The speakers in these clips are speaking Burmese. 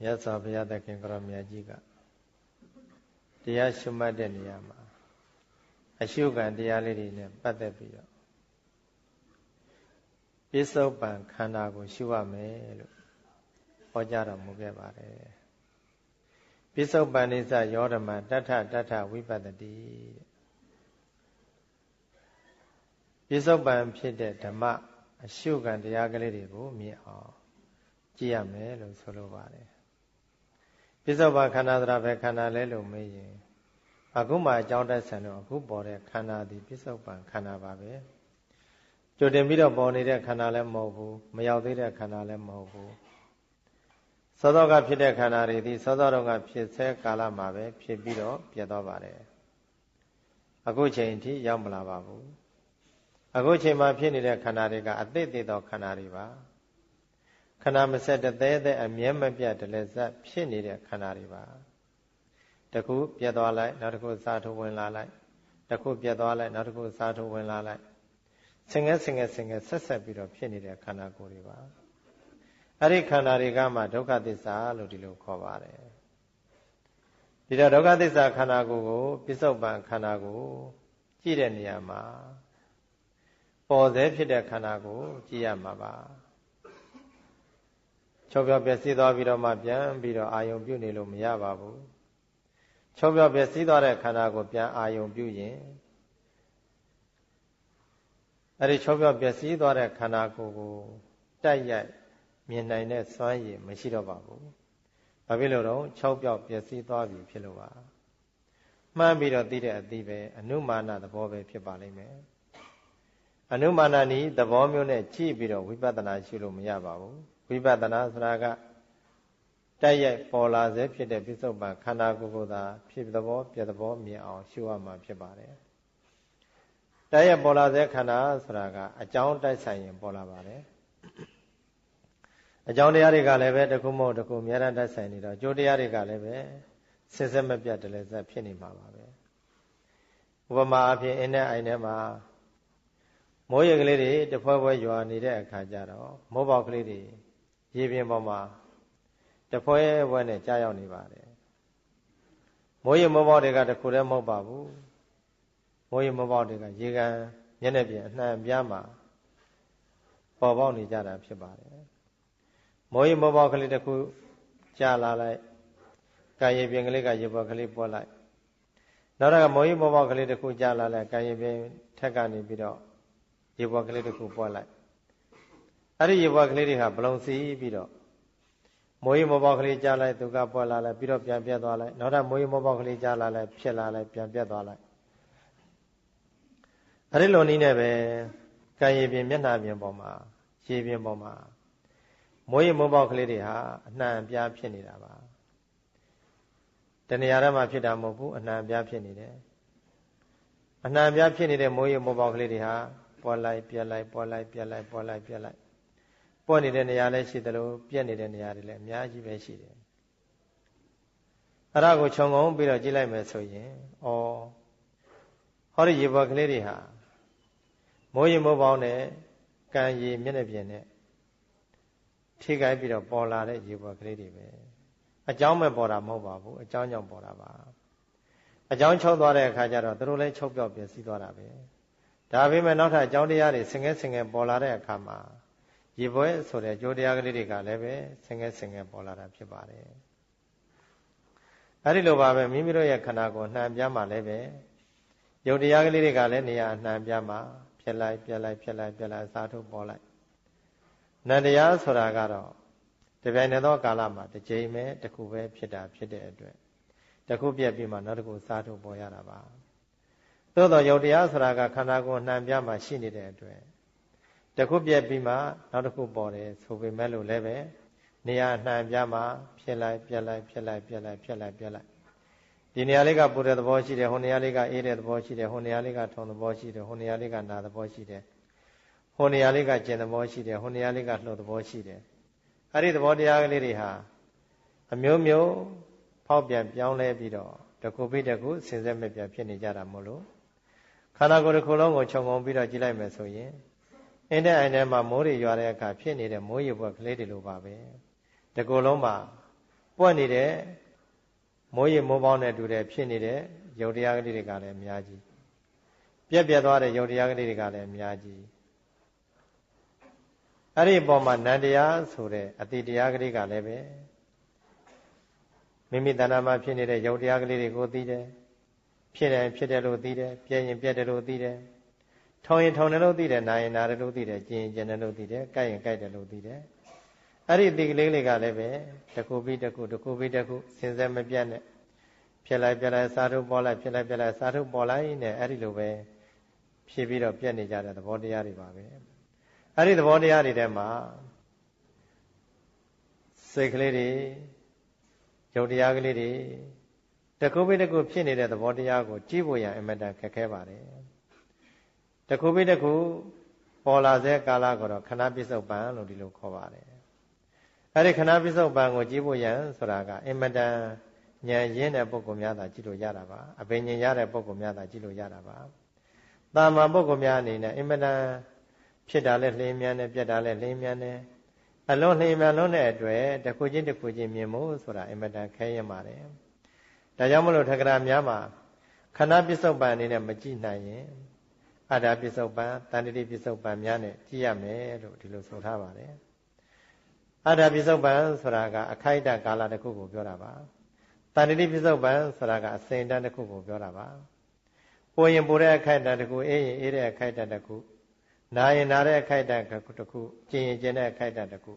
မြတ်စွာဘုရားသခင်ကရောမြတ်ကြီးကတရားရှုမှတ်တဲ့နေရာမှာအရှုခံတရားလေးတွေနဲ့ပတ်သက်ပြီးတော့ပြစ္ဆုတ်ပံခန္ဓာကိုရှုရမယ်လို့ဟောကြားတော်မူခဲ့ပါတယ်ပြစ္ဆုတ်ပံနိစ္စယောဓမတတ္ထတတ္ထဝိပတ္တိပြစ္ဆုတ်ပံဖြစ်တဲ့ဓမ္မအရှုခံတရားကလေးတွေကိုမြင်အောင်ကြည့်ရမယ်လို့ဆိုလိုပါတယ် ပြစ္ဆုတ်ပံခန္ဓာသရပဲခန္ဓာလဲလို့မေးရင်အခုမှအကြောင်းတက်ဆန်တော့အခုပေါ်တဲ့ခန္ဓာဒီပြစ္ဆုတ်ပံခန္ဓာပါပဲကြိုတင်ပြီးတော့ပေါ်နေတဲ့ခန္ဓာလည်းမဟုတ်ဘူးမရောက်သေးတဲ့ခန္ဓာလည်းမဟုတ်ဘူးစောစောကဖြစ်တဲ့ခန္ဓာတွေဒီစောစောတော့ကဖြစ်ဆဲကာလမှာပဲဖြစ်ပြီးတော့ပြတ်သွားပါတယ်အခုချိန်အထိရောက်မလာပါဘူးအခုချိန်မှာဖြစ်နေတဲ့ခန္ဓာတွေကအသိသိသောခန္ဓာတွေပါခ န္ဓာမဆက်တသေးတဲ့အမြဲမပြတ်တလည်းဇက်ဖြစ်နေတဲ့ခန္ဓာတွေပါတခုပြတ်သွားလိုက်နောက်တစ်ခုစားထိုးဝင်လာလိုက်တခုပြတ်သွားလိုက်နောက်တစ်ခုစားထိုးဝင်လာလိုက်ဆင်ငယ်ဆင်ငယ်ဆင်ငယ်ဆက်ဆက်ပြီးတော့ဖြစ်နေတဲ့ခန္ဓာကိုယ်တွေပါအဲ့ဒီခန္ဓာတွေကမှဒုက္ခသစ္စာလို့ဒီလိုခေါ်ပါတယ်ဒီတော့ဒုက္ခသစ္စာခန္ဓာကိုယ်ကိုပြစ္ဆုတ်ပံခန္ဓာကိုကြည့်တဲ့နေရာမှာပေါ်သေးဖြစ်တဲ့ခန္ဓာကိုကြည့်ရမှာပါ ချုပ်ပြောပျက်စီးသွားပြီးတော့မှပြန်ပြီးတော့အာယုံပြုနေလို့မရပါဘူးချုပ်ပြောပျက်စီးသွားတဲ့ခန္ဓာကိုပြန်အာယုံပြုရင်အဲ့ဒီချုပ်ပြောပျက်စီးသွားတဲ့ခန္ဓာကိုယ်ကိုတိုက်ရိုက်မြင်နိုင်တဲ့စွမ်းရည်မရှိတော့ပါဘူး။ဘာဖြစ်လို့တော့ချုပ်ပြောပျက်စီးသွားပြီဖြစ်လို့ပါ။မှန်းပြီးတော့သိတဲ့အသိပဲအနုမာနသဘောပဲဖြစ်ပါလိမ့်မယ်။အနုမာနနီးသဘောမျိုးနဲ့ကြည့်ပြီးတော့ဝိပဿနာရှုလို့မရပါဘူး။ ဝိပဿနာဆိုတာကတိုက်ရိုက်ပေါ်လာစေဖြစ်တဲ့ပြစ္ဆုတ်ပံခန္ဓာကိုယ်ကိုယ်သာဖြစ်သဘောပြသဘောမြင်အောင်ရှုရမှာဖြစ်ပါတယ်။တိုက်ရိုက်ပေါ်လာစေခန္ဓာဆိုတာကအကြောင်းတိုက်ဆိုင်ရင်ပေါ်လာပါတယ်။အကြောင်းတရားတွေကလည်းပဲတခုမဟုတ်တခုအများအားတိုက်ဆိုင်နေတော့ကျိုးတရားတွေကလည်းပဲစစ်စစ်မပြတ်တလည်းဆက်ဖြစ်နေမှာပါပဲ။ဥပမာအဖြစ်အင်းနဲ့အိုင်ထဲမှာမိုးရေကလေးတွေတဖွဲဖွဲရွာနေတဲ့အခါကျတော့မိုးပေါက်ကလေးတွေ ရေပြင်ပေါ်မှာတဖွဲဘွဲနဲ့ကြားရောက်နေပါတယ်မိုးရေမိုးပေါက်တွေကတခုတည်းမဟုတ်ပါဘူးမိုးရေမိုးပေါက်တွေကရေကန်မျက်နှာပြင်အနှံပြားမှာပေါ်ပေါက်နေကြတာဖြစ်ပါတယ်မိုးရေမိုးပေါက်ကလေးတခုကြားလာလိုက်ကာယေပြင်ကလေးကရေပေါ်ကလေးပေါ်လိုက်နောက်တော့မိုးရေမိုးပေါက်ကလေးတခုကြားလာလိုက်ကာယေပြင်ထက်ကနေပြီးတော့ရေပေါ်ကလေးတခုပေါ်လိုက် အဲ့ဒီရေပေါ်ကလေးတွေဟာဘလုံစီးပြီးတော့မိုးရီမောပေါက်ကလေးကြားလိုက်သူကပွက်လာလိုက်ပြီးတော့ပြန်ပြတ်သွားလိုက်နောက်ထပ်မိုးရီမောပေါက်ကလေးကြားလာလိုက်ဖြစ်လာလိုက်ပြန်ပြတ်သွားလိုက်အဲဒီလိုနည်းနဲ့ပဲကံရည်ပြင်မျက်နှာပြင်ပေါ်မှာရေပြင်ပေါ်မှာမိုးရီမောပေါက်ကလေးတွေဟာအနှံအပြားဖြစ်နေတာပါတဏှာရမှာဖြစ်တာမဟုတ်ဘူးအနှံအပြားဖြစ်နေတယ်အနှံအပြားဖြစ်နေတဲ့မိုးရီမောပေါက်ကလေးတွေဟာပွက်လိုက်ပြက်လိုက်ပွက်လိုက်ပြက်လိုက်ပွက်လိုက်ပြက်လိုက် ပွက်နေတဲ့နေရာလည်းရှိသလိုပြက်နေတဲ့နေရာတွေလည်းအများကြီးပဲရှိတယ်အဲ့ဒါကိုခြုံငုံပြီးတော့ကြည့်လိုက်မယ်ဆိုရင်ဩဟောဒီရေပေါ်ကလေးတွေဟာမိုးရေမိုးပေါင်းနဲ့ကံရေမျက်နှာပြင်နဲ့ထိခိုက်ပြီးတော့ပေါ်လာတဲ့ရေပေါ်ကလေးတွေပဲအကြောင်းမဲ့ပေါ်တာမဟုတ်ပါဘူးအကြောင်းကြောင့်ပေါ်တာပါအကြောင်းချုပ်သွားတဲ့အခါကျတော့သူတို့လည်းချုပ်ပြော့ပြစီးသွားတာပဲဒါပေမဲ့နောက်ထပ်အကြောင်းတရားတွေဆင်ငဲဆင်ငဲပေါ်လာတဲ့အခါမှာ ရေပွဲဆိုတဲ့ကြိုးတရားကလေးတွေကလည်းပဲဆင်ငဲဆင်ငဲပေါ်လာတာဖြစ်ပါတယ်အဲဒီလိုပါပဲမိမိတို့ရဲ့ခန္ဓာကိုယ်နှံပြမှာလည်းပဲယုတ်တရားကလေးတွေကလည်းနေရာနှံပြမှာဖြစ်လိုက်ပြက်လိုက်ဖြစ်လိုက်ပြက်လိုက်စားထုတ်ပေါ်လိုက်နန္တရားဆိုတာကတော့တပြိုင်တည်းသောကာလမှာတစ်ကြိမ်ပဲတစ်ခုပဲဖြစ်တာဖြစ်တဲ့အတွက်တစ်ခုပြက်ပြီးမှနောက်တစ်ခုစားထုတ်ပေါ်ရတာပါသို့တော့ယုတ်တရားဆိုတာကခန္ဓာကိုယ်နှံပြမှာရှိနေတဲ့အတွက် တခုပြက်ပြီးမှနောက်တစ်ခုပေါ်တယ်ဆိုပေမဲ့လို့လည်းပဲနေရာနှံပြမှာဖြစ်လိုက်ပြက်လိုက်ဖြစ်လိုက်ပြက်လိုက်ဖြစ်လိုက်ပြက်လိုက်ဒီနေရာလေးကပူတဲ့သဘောရှိတယ်ဟိုနေရာလေးကအေးတဲ့သဘောရှိတယ်ဟိုနေရာလေးကထုံသဘောရှိတယ်ဟိုနေရာလေးကနာသဘောရှိတယ်ဟိုနေရာလေးကကျင်သဘောရှိတယ်ဟိုနေရာလေးကလှုပ်သဘောရှိတယ်အဲ့ဒီသဘောတရားကလေးတွေဟာအမျိုးမျိုးဖောက်ပြန်ပြောင်းလဲပြီးတော့တခုပြီးတခုဆင်ဆက်မဲ့ပြန်ဖြစ်နေကြတာမို့လို့ခန္ဓာကိုယ်တစ်ခုလုံးကိုခြုံငုံပြီးတော့ကြည့်လိုက်မယ်ဆိုရင် အင်းတဲ့အိမ်ထဲမှာမိုးတွေရွာတဲ့အခါဖြစ်နေတဲ့မိုးရေပွက်ကလေးတွေလိုပါပဲတကူလုံးမှာပွက်နေတဲ့မိုးရေမိုးပေါင်းနဲ့တူတဲ့ဖြစ်နေတဲ့ယုတ်တရားကလေးတွေကလည်းအများကြီးပြက်ပြက်သွားတဲ့ယုတ်တရားကလေးတွေကလည်းအများကြီးအဲ့ဒီအပေါ်မှာနန္တရားဆိုတဲ့အတိတရားကလေးကလည်းပဲမိမိတဏ္ဍာမှာဖြစ်နေတဲ့ယုတ်တရားကလေးတွေကိုသိတယ်ဖြစ်တယ်ဖြစ်တယ်လို့သိတယ်ပြည့်ရင်ပြည့်တယ်လို့သိတယ် ထောင်ရင်ထောင်တယ်လို့သိတယ်နာရင်နာတယ်လို့သိတယ်ကျင်ရင်ကျင်တယ်လို့သိတယ်ကြိုက်ရင်ကြိုက်တယ်လို့သိတယ်အဲ့ဒီအတိကလေးတွေကလည်းပဲတစ်ခုပြီးတစ်ခုတစ်ခုပြီးတစ်ခုစဉ်ဆက်မပြတ်နဲ့ဖြစ်လိုက်ပြလိုက်စားထုတ်ပေါ်လိုက်ဖြစ်လိုက်ပြလိုက်စားထုတ်ပေါ်လိုက်နဲ့အဲ့ဒီလိုပဲဖြစ်ပြီးတော့ပြတ်နေကြတဲ့သဘောတရားတွေပါပဲအဲ့ဒီသဘောတရားတွေထဲမှာစိတ်ကလေးတွေယုတ်တရားကလေးတွေတခုပြီးတခုဖြစ်နေတဲ့သဘောတရားကိုကြည့်ဖို့ရအင်မတန်ခက်ခဲပါတယ် တခုပြီးတခုပေါ်လာစေကာလကိုတော့ခဏပစ္စုပန်လို့ဒီလိုခေါ်ပါတယ်အဲ့ဒီခဏပစ္စုပန်ကိုကြည့်ဖို့ရန်ဆိုတာကအင်မတန်ဉာဏ်ရင်းတဲ့ပုဂ္ဂိုလ်များသာကြည့်လို့ရတာပါအပင်ဉာဏ်ရတဲ့ပုဂ္ဂိုလ်များသာကြည့်လို့ရတာပါတာမန်ပုဂ္ဂိုလ်များအနေနဲ့အင်မတန်ဖြစ်တာလဲလှင်းမြန်တယ်ပြက်တာလဲလှင်းမြန်တယ်အလုံးလှင်းမြန်လုံးတဲ့အတွက်တစ်ခုချင်းတစ်ခုချင်းမြင်ဖို့ဆိုတာအင်မတန်ခဲရင်ပါတယ်ဒါကြောင့်မလို့ထက္ကရာများမှာခဏပစ္စုပန်အနေနဲ့မကြည့်နိုင်ရင် အတ္တပစ္စုပန်တန်တိပစ္စုပန်များနဲ့ကြည့်ရမယ်လို့ဒီလိုဆိုထားပါတယ်အတ္တပစ္စုပန်ဆိုတာကအခိုက်အတန့်ကာလတစ်ခုကိုပြောတာပါတန်တိပစ္စုပန်ဆိုတာကအစဉ်တန်းတစ်ခုကိုပြောတာပါပိုရင်ပိုတဲ့အခိုက်အတန့်တစ်ခုအေးရင်အေးတဲ့အခိုက်အတန့်တစ်ခုနာရင်နာတဲ့အခိုက်အတန့်တစ်ခုကျင်ရင်ကျင်တဲ့အခိုက်အတန့်တစ်ခု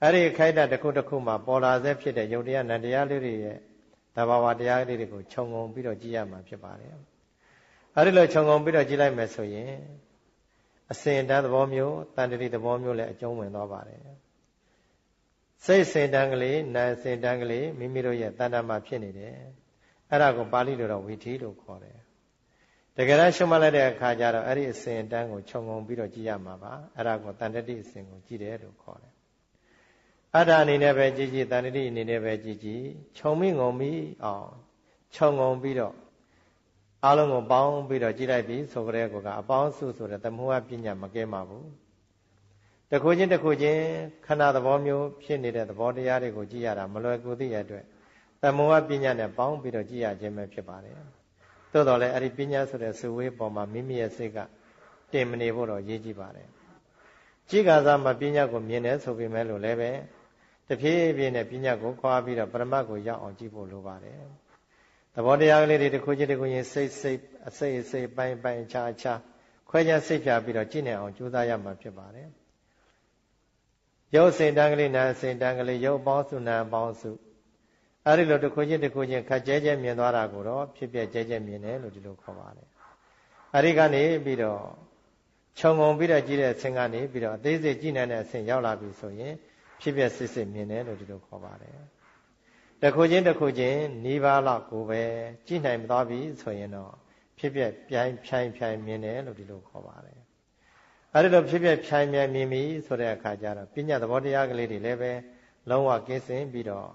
အဲ့ဒီအခိုက်အတန့်တစ်ခုတစ်ခုမှာပေါ်လာဆဲဖြစ်တဲ့ယုတ်တရားနံတရားလေးတွေရဲ့တဘာဝတရားလေးတွေကိုခြုံငုံပြီးတော့ကြည့်ရမှာဖြစ်ပါတယ် အဲ့ဒီလိုခြုံငုံပြီးတော့ကြည့်လိုက်မယ်ဆိုရင်အစဉ်တန်းသဘောမျိုးတန်တတိသဘောမျိုးလည်းအကျုံးဝင်သွားပါတယ်စိတ်စင်တန်းကလေးနာစင်တန်းကလေးမိမိတို့ရဲ့တဏ္ဍာမှာဖြစ်နေတယ်အဲ့ဒါကိုပါဠိလိုတော့ဝီထီလို့ခေါ်တယ်တကယ်တော့ရှုမှတ်လိုက်တဲ့အခါကျတော့အဲ့ဒီအစဉ်တန်းကိုခြုံငုံပြီးတော့ကြည့်ရမှာပါအဲ့ဒါကိုတန်တတိအစဉ်ကိုကြည့်တယ်လို့ခေါ်တယ်အတ္တအနေနဲ့ပဲကြည့်ကြည့်တန်တတိအနေနဲ့ပဲကြည့်ကြည့်ခြုံမိငုံမိအောင်ခြုံငုံပြီးတော့ အလုံးကိုပေါင်းပြီးတော့ကြည့်လိုက်ပြီဆိုကြတဲ့ကောကအပေါင်းစုဆိုတဲ့သမုဟပညာမကဲပါဘူးတခုချင်းတခုချင်းခန္ဓာသဘောမျိုးဖြစ်နေတဲ့သဘောတရားတွေကိုကြည့်ရတာမလွယ်ကူသည့်အတွက်သမုဟပညာနဲ့ပေါင်းပြီးတော့ကြည့်ရခြင်းပဲဖြစ်ပါတယ်သို့တော်လည်းအဲ့ဒီပညာဆိုတဲ့စုဝေးပေါ်မှာမိမိရဲ့စိတ်ကတင်မနေဖို့တော့ရည်ကြည့်ပါတယ်ကြည်ကစားမှာပညာကိုမြင်တယ်ဆိုပေမဲ့လို့လည်းပဲတဖြည်းဖြည်းနဲ့ပညာကိုခွာပြီးတော့ပရမတ်ကိုရောက်အောင်ကြည့်ဖို့လိုပါတယ် သဘောတရားကလေးတွေတစ်ခုချင်းတစ်ခုချင်းစိတ်စိတ်အစိတ်အစိတ်ပိုင်းပိုင်းခြားခြားခွဲခြားစိတ်ဖြာပြီးတော့ကြည့်နေအောင်ကြိုးစားရမှာဖြစ်ပါတယ်ရုပ်စင်တန်းကလေးနာစင်တန်းကလေးရုပ်ပေါင်းစုနာပေါင်းစုအဲ့ဒီလိုတစ်ခုချင်းတစ်ခုချင်းခက်ကျဲကျဲမြင်သွားတာကိုတော့ဖြစ်ပြကျဲကျဲမြင်တယ်လို့ဒီလိုခေါ်ပါတယ်အဲ့ဒီကနေပြီးတော့ခြုံငုံပြီးတော့ကြည့်တဲ့အဆင့်ကနေပြီးတော့အသေးစိတ်ကြည့်နိုင်တဲ့အဆင့်ရောက်လာပြီဆိုရင်ဖြစ်ပြစစ်စစ်မြင်တယ်လို့ဒီလိုခေါ်ပါတယ် တခုချင်းတခုချင်းနီးပါးလောက်ကိုပဲကြည့်နိုင်သွားပြီဆိုရင်တော့ဖြစ်ပြပြိုင်ဖြိုင်ဖြိုင်မြင်တယ်လို့ဒီလိုခေါ်ပါတယ်အဲဒီလိုဖြစ်ပြဖြိုင်မြန်မြင်ပြီဆိုတဲ့အခါကျတော့ပညာသဘောတရားကလေးတွေလည်းပဲလုံးဝကင်းစင်ပြီးတော့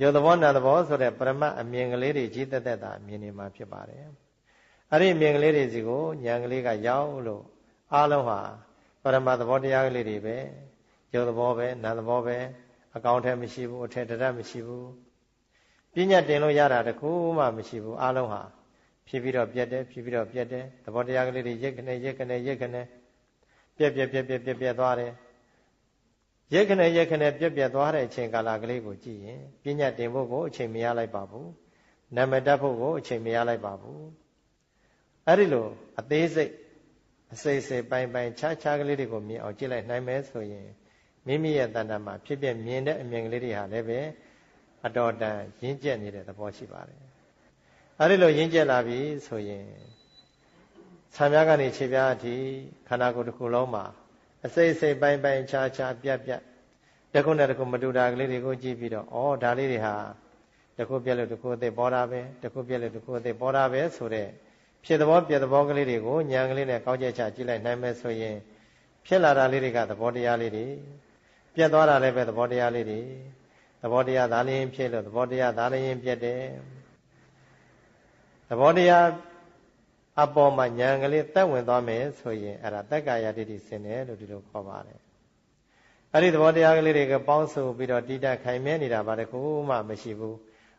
ရုပ်သဘောနာသဘောဆိုတဲ့ပရမတ်အမြင်ကလေးတွေကြီးသက်သက်တာမြင်နေမှာဖြစ်ပါတယ်အဲ့ဒီအမြင်ကလေးတွေစီကိုဉာဏ်ကလေးကရောက်လို့အားလုံးဟာပရမတ်သဘောတရားကလေးတွေပဲရုပ်သဘောပဲနာသဘောပဲအကောင်ထဲမရှိဘူးအထက်တရမရှိဘူး ပညာတင်လို့ရတာတခုမှမရှိဘူးအားလုံးဟာဖြစ်ပြီးတော့ပြတ်တယ်ဖြစ်ပြီးတော့ပြတ်တယ်သဘောတရားကလေးတွေရက်ကနေရက်ကနေရက်ကနေပြက်ပြက်ပြက်ပြက်ပြက်ပြက်သွားတယ်ရက်ခနဲ့ရက်ခနဲ့ပြက်ပြက်သွားတဲ့အချိန်ကာလကလေးကိုကြည့်ရင်ပညာတင်ဖို့ကိုအချိန်မရလိုက်ပါဘူးနာမတတ်ဖို့ကိုအချိန်မရလိုက်ပါဘူးအဲ့ဒီလိုအသေးစိတ်အစိတ်စိတ်ပိုင်းပိုင်းခြားခြားကလေးတွေကိုမြင်အောင်ကြည့်လိုက်နိုင်မယ်ဆိုရင်မိမိရဲ့တဏ္ဍာမှာဖြစ်ပြမြင်တဲ့အမြင်ကလေးတွေဟာလည်းပဲ အတော်တန်ရင်းကျက်နေတဲ့သဘောရှိပါတယ်အဲ့ဒီလိုရင်းကျက်လာပြီဆိုရင်ဆံပြားကနေခြေပြားအထိခန္ဓာကိုယ်တစ်ခုလုံးမှာအစိတ်စိတ်ပိုင်းပိုင်းခြားခြားပြတ်ပြတ်တခုနဲ့တခုမတူတာကလေးတွေကိုကြည့်ပြီးတော့ဩဒါလေးတွေဟာတခုပြက်လို့တခုအသေးပေါ်တာပဲတခုပြက်လို့တခုအသေးပေါ်တာပဲဆိုတဲ့ဖြစ်သဘောပြက်သဘောကလေးတွေကိုဉာဏ်ကလေးနဲ့ကောက်ချက်ချကြည့်လိုက်နိုင်မယ်ဆိုရင်ဖြစ်လာတာလေးတွေကသဘောတရားလေးတွေပြက်သွားတာလည်းပဲသဘောတရားလေးတွေ သဘောတရားဒါလည်းဖြစ်လို့သဘောတရားဒါလည်းပြက်တယ်သဘောတရားအပေါ်မှာဉာဏ်ကလေးတက်ဝင်သွားမယ်ဆိုရင်အဲ့ဒါတက္ကာယဒိဋ္ဌိဆင်တယ်လို့ဒီလိုခေါ်ပါတယ်အဲ့ဒီသဘောတရားကလေးတွေကပေါင်းစုပြီးတော့တိတခိုင်မြဲနေတာဘာတခုမှမရှိဘူး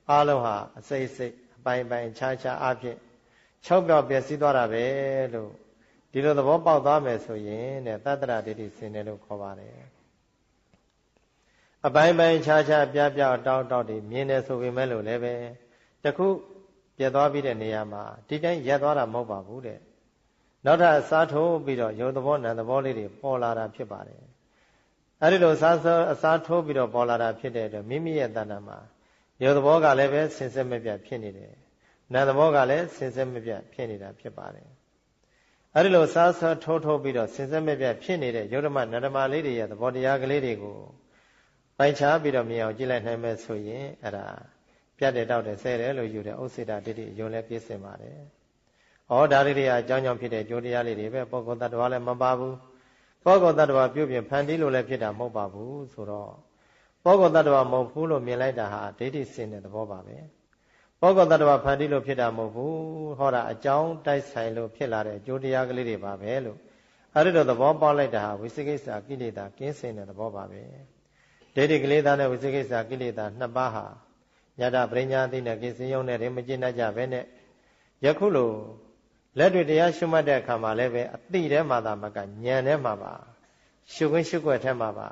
အားလုံးဟာအစိတ်စိတ်အပိုင်ပိုင်ခြားခြားအဖြစ်၆ပြောက်ပြည့်စည်သွားတာပဲလို့ဒီလိုသဘောပေါက်သွားမယ်ဆိုရင်တဲ့တတ္တရဒိဋ္ဌိစင်တယ်လို့ခေါ်ပါတယ် အပိုင်းပိုင်းခြားခြားပြပြတောက်တောက်တွေမြင်တယ်ဆိုပေမဲ့လို့လည်းပဲတခုပြတ်သွားပြီးတဲ့နေရာမှာဒီတိုင်းရက်သွားတာမဟုတ်ပါဘူးတဲ့နောက်ထပ်အစားထိုးပြီးတော့ယုံသဘောနံသဘောလေးတွေပေါ်လာတာဖြစ်ပါတယ်အဲဒီလိုစားစောအစားထိုးပြီးတော့ပေါ်လာတာဖြစ်တဲ့အတွက်မိမိရဲ့တဏ္ဍာမှာယုံသဘောကလည်းပဲဆင်ဆက်မပြတ်ဖြစ်နေတယ်နံသဘောကလည်းဆင်ဆက်မပြတ်ဖြစ်နေတာဖြစ်ပါတယ်အဲဒီလိုစားစောထိုးထိုးပြီးတော့ဆင်ဆက်မပြတ်ဖြစ်နေတဲ့ယုံဓမ္မနန္ဒမလေးတွေရဲ့သဘောတရားကလေးတွေကို ပိုင်ခြားပြီးတော့မြင်အောင်ကြည့်လိုက်နိုင်မယ်ဆိုရင်အဲ့ဒါပြတ်တယ်တောက်တယ်ဆဲတယ်လို့ယူတဲ့ဥစ္စေတဒိဋ္ဌိယုံလည်းပြည့်စင်ပါတယ်။ဩဒါလေးတွေကအကြောင်းကြောင့်ဖြစ်တဲ့ကြိုးတရားလေးတွေပဲပုဂ္ဂိုလ်တ attva လည်းမပါဘူး။ပုဂ္ဂိုလ်တ attva ပြုပြင်ဖန်တီးလို့လည်းဖြစ်တာမဟုတ်ပါဘူးဆိုတော့ပုဂ္ဂိုလ်တ attva မဟုတ်ဘူးလို့မြင်လိုက်တာဟာဒိဋ္ဌိစင်တဲ့သဘောပါပဲ။ပုဂ္ဂိုလ်တ attva ဖန်တီးလို့ဖြစ်တာမဟုတ်ဘူး။ဟောတာအကြောင်းတိုက်ဆိုင်လို့ဖြစ်လာတဲ့ကြိုးတရားကလေးတွေပါပဲလို့အဲ့ဒီတော့သဘောပေါက်လိုက်တာဟာဝိသိကိစ္စကိလေသာကင်းစင်တဲ့သဘောပါပဲ။ ဒိဋ္ဌိကိလေသာနဲ့ဝိသိကိစ္စကိလေသာနှစ်ပါးဟာညတာပရိညာသိနဲ့ကိစ္စယုံနဲ့တည်းမကျင့်တတ်ကြပဲနဲ့ယခုလိုလက်တွေ့တရားရှုမှတ်တဲ့အခါမှာလည်းပဲအတိထဲမှာသာမကဉာဏ်ထဲမှာပါရှုခွင့်ရှုွက်ထဲမှာပါ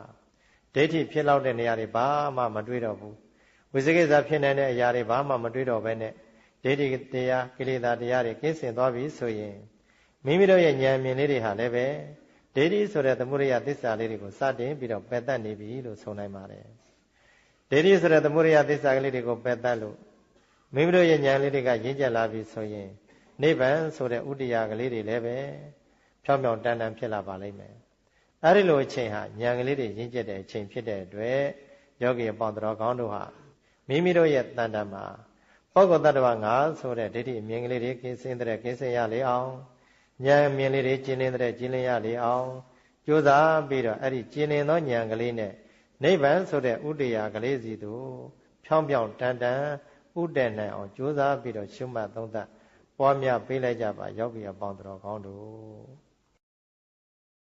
ဒိဋ္ဌိဖြစ်လောက်တဲ့နေရာတွေဘာမှမတွေးတော့ဘူးဝိသေကိစ္စဖြစ်နေတဲ့အရာတွေဘာမှမတွေးတော့ပဲနဲ့ဒိဋ္ဌိတရားကိလေသာတရားတွေကင်းစင်သွားပြီဆိုရင်မိမိတို့ရဲ့ဉာဏ်မြင်လေးတွေဟာလည်းပဲ ဒိဋ္ဌိဆိုတဲ့သမုဒိယသစ္စာလေးတွေကိုစတင်ပြီးတော့ပယ်တတ်နေပြီလို့ဆိုနိုင်ပါတယ်ဒိဋ္ဌိဆိုတဲ့သမုဒိယသစ္စာကလေးတွေကိုပယ်တတ်လို့မိမိတို့ရဲ့ဉာဏ်လေးတွေကရင့်ကျက်လာပြီဆိုရင်နိဗ္ဗာန်ဆိုတဲ့ဥတ္တရာကလေးတွေလည်းပဲဖြောင်းဖြောင်းတန်တန်ဖြစ်လာပါလိမ့်မယ်အဲဒီလိုအချိန်ဟာဉာဏ်ကလေးတွေရင့်ကျက်တဲ့အချိန်ဖြစ်တဲ့အတွက်ယောဂီအပေါင်းတော်ကောင်းတို့ဟာမိမိတို့ရဲ့တန်တန်မှာပုဂ္ဂိုလ်တ attva ငါဆိုတဲ့ဒိဋ္ဌိအမြင်ကလေးတွေကင်းစင်တဲ့ကင်းစင်ရလေအောင် ဉာဏ်အမြင်လေးတွေကျင်းနေတဲ့ကျင်းလင်းရလေအောင်ကြိုးစားပြီးတော့အဲ့ဒီကျင်းနေသောဉာဏ်ကလေးနဲ့နိဗ္ဗာန်ဆိုတဲ့ဥတ္တရာကလေးစီသို့ဖြောင်းပြောင်းတန်တန်ဥတည်နိုင်အောင်ကြိုးစားပြီးတော့ရှုမှတ်သုံးသပ်ပွားများပေးလိုက်ကြပါယောဂီအပေါင်းတော်ကောင်းတို့